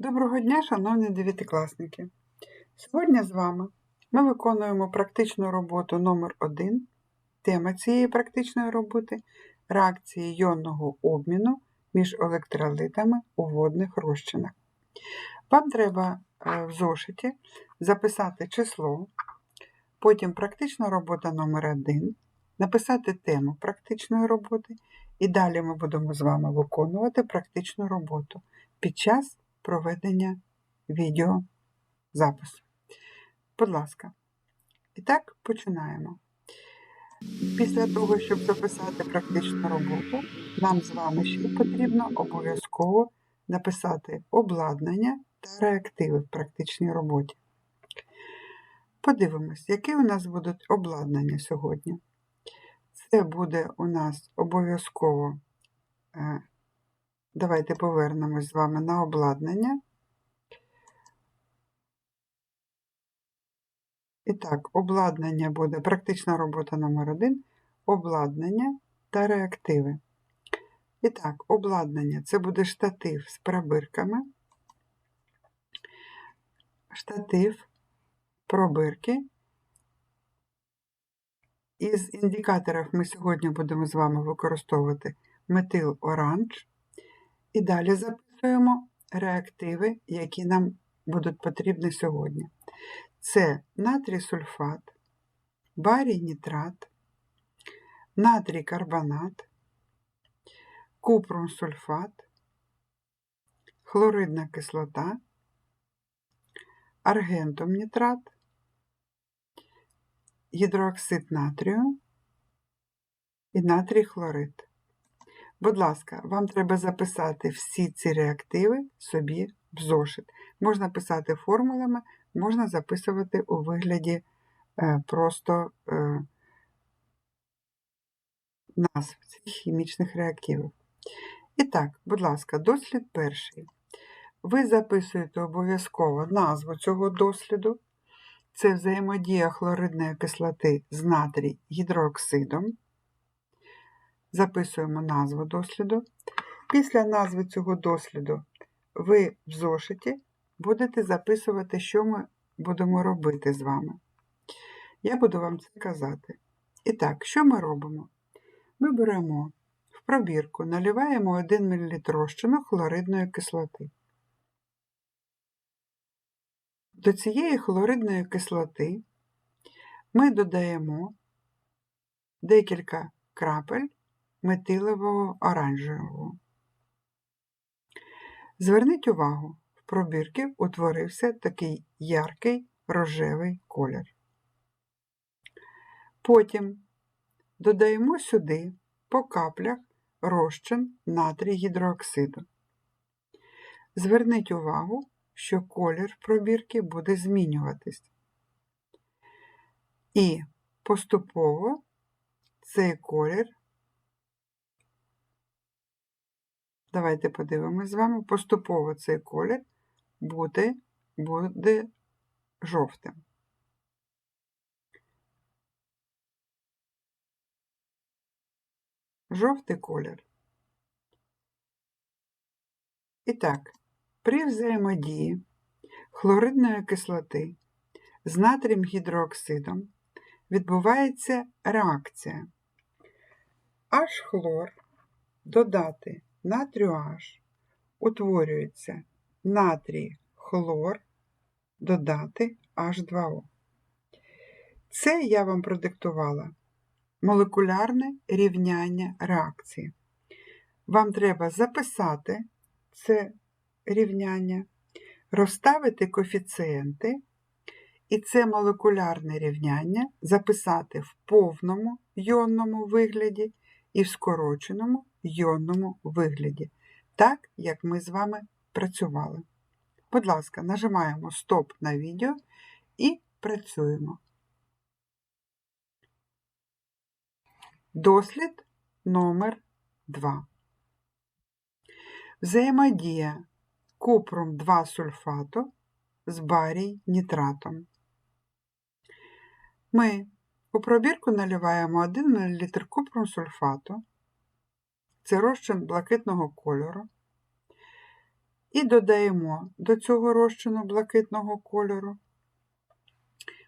Доброго дня, шановні дев'ятикласники! Сьогодні з вами ми виконуємо практичну роботу номер 1 Тема цієї практичної роботи реакції йонного обміну між електролитами у водних розчинах. Вам треба е, в зошиті записати число, потім практична робота номер 1 написати тему практичної роботи, і далі ми будемо з вами виконувати практичну роботу під час проведення відеозапису. Будь ласка. І так, починаємо. Після того, щоб записати практичну роботу, нам з вами ще потрібно обов'язково написати обладнання та реактиви в практичній роботі. Подивимось, які у нас будуть обладнання сьогодні. Це буде у нас обов'язково е, Давайте повернемось з вами на обладнання. І так, обладнання буде практична робота номер 1 обладнання та реактиви. І так, обладнання це буде штатив з пробирками, штатив, пробирки. Із індикаторів ми сьогодні будемо з вами використовувати метил оранж. І далі записуємо реактиви, які нам будуть потрібні сьогодні. Це натрій сульфат, барій нітрат, натрій карбонат, купрум сульфат, хлоридна кислота, аргентум нітрат, гідрооксид натрію і натрій хлорид. Будь ласка, вам треба записати всі ці реактиви собі в зошит. Можна писати формулами, можна записувати у вигляді е, просто е, назв цих хімічних реактивів. І так, будь ласка, дослід перший. Ви записуєте обов'язково назву цього досліду. Це взаємодія хлоридної кислоти з натрій гідрооксидом записуємо назву досліду. Після назви цього досліду ви в зошиті будете записувати, що ми будемо робити з вами. Я буду вам це казати. І так, що ми робимо? Ми беремо в пробірку, наливаємо 1 мл розчину хлоридної кислоти. До цієї хлоридної кислоти ми додаємо декілька крапель метилового оранжевого. Зверніть увагу, в пробірки утворився такий яркий рожевий колір. Потім додаємо сюди по каплях розчин натрій гідрооксиду. Зверніть увагу, що колір пробірки буде змінюватись. І поступово цей колір Давайте подивимось з вами. Поступово цей колір буде, буде жовтим. Жовтий колір. І так, при взаємодії хлоридної кислоти з натрієм гідрооксидом відбувається реакція H-хлор додати натрію H утворюється натрій хлор додати H2O. Це я вам продиктувала молекулярне рівняння реакції. Вам треба записати це рівняння, розставити коефіцієнти, і це молекулярне рівняння записати в повному йонному вигляді і в скороченому йонному вигляді, так, як ми з вами працювали. Будь ласка, нажимаємо Стоп на відео і працюємо. Дослід номер 2. Взаємодія купрум 2 сульфату з барій нітратом. Ми у пробірку наливаємо 1 мл купрум сульфату це розчин блакитного кольору. І додаємо до цього розчину блакитного кольору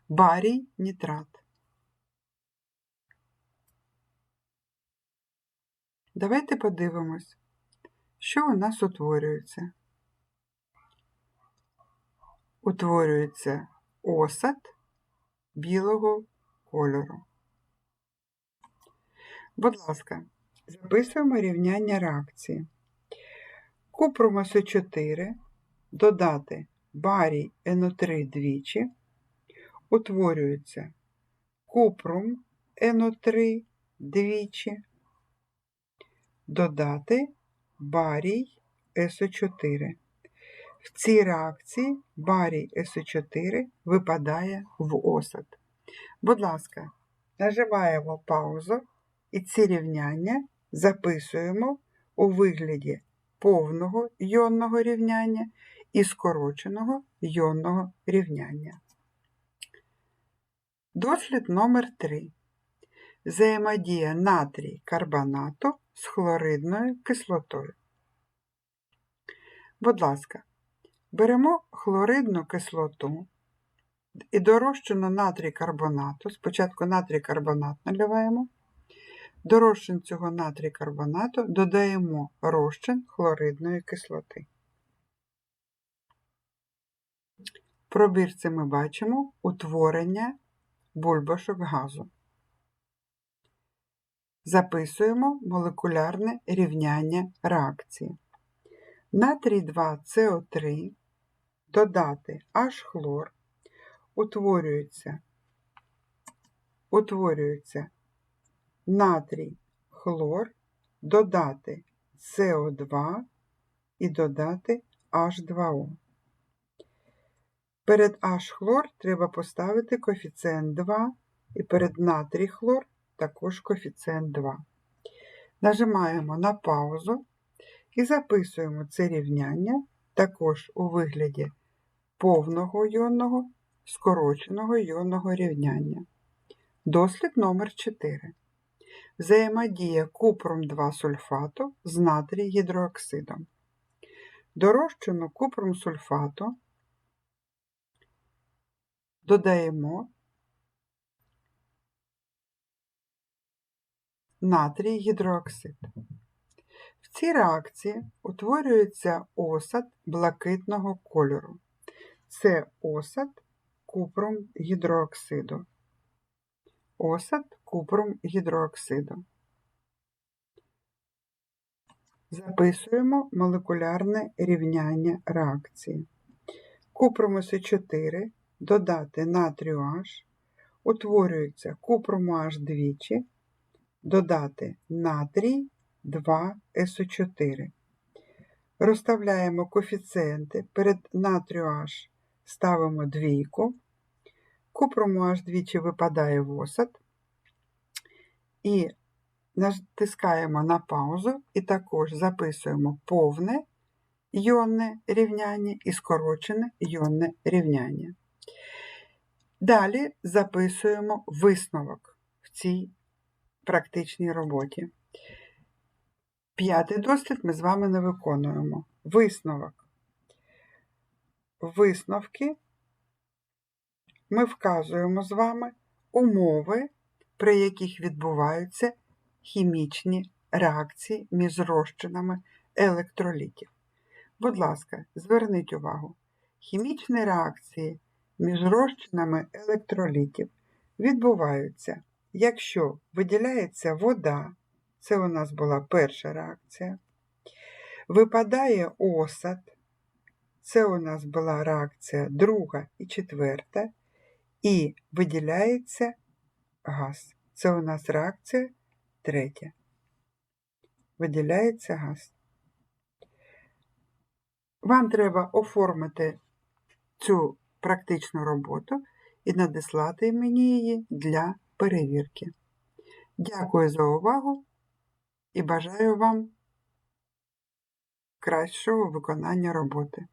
барій нітрат. Давайте подивимось, що у нас утворюється. Утворюється осад білого кольору. Будь ласка, записуємо рівняння реакції. Купрум СО4 додати барій НО3 двічі, утворюється купрум НО3 двічі, додати барій СО4. В цій реакції барій СО4 випадає в осад. Будь ласка, нажимаємо паузу і ці рівняння записуємо у вигляді повного йонного рівняння і скороченого йонного рівняння. Дослід номер 3. Взаємодія натрій карбонату з хлоридною кислотою. Будь ласка, беремо хлоридну кислоту і до розчину натрій карбонату. Спочатку натрій карбонат наливаємо. До розчин цього натрій карбонату додаємо розчин хлоридної кислоти. В пробірці ми бачимо утворення бульбашок газу. Записуємо молекулярне рівняння реакції. Натрій 2СО3 додати H-хлор утворюється, утворюється натрій хлор, додати СО2 і додати H2O. Перед H-хлор треба поставити коефіцієнт 2 і перед натрій хлор також коефіцієнт 2. Нажимаємо на паузу і записуємо це рівняння також у вигляді повного йонного, скороченого йонного рівняння. Дослід номер 4 Взаємодія купром 2 сульфату з натрій гідрооксидом. До розчину купром сульфату додаємо натрій гідрооксид. В цій реакції утворюється осад блакитного кольору. Це осад купром гідрооксиду. Осад купром гідрооксиду. Записуємо молекулярне рівняння реакції. Купром С4 додати натрію H, утворюється купром H двічі, додати натрій 2СО4. Розставляємо коефіцієнти перед натрію H ставимо двійку, купрому H двічі випадає в осад, і натискаємо на паузу, і також записуємо повне йонне рівняння і скорочене йонне рівняння. Далі записуємо висновок в цій практичній роботі. П'ятий дослід ми з вами не виконуємо. Висновок. Висновки ми вказуємо з вами умови, при яких відбуваються хімічні реакції між розчинами електролітів. Будь ласка, зверніть увагу, хімічні реакції між розчинами електролітів відбуваються, якщо виділяється вода, це у нас була перша реакція, випадає осад, це у нас була реакція друга і четверта, і виділяється газ. Це у нас реакція третя. Виділяється газ. Вам треба оформити цю практичну роботу і надіслати мені її для перевірки. Дякую за увагу і бажаю вам кращого виконання роботи.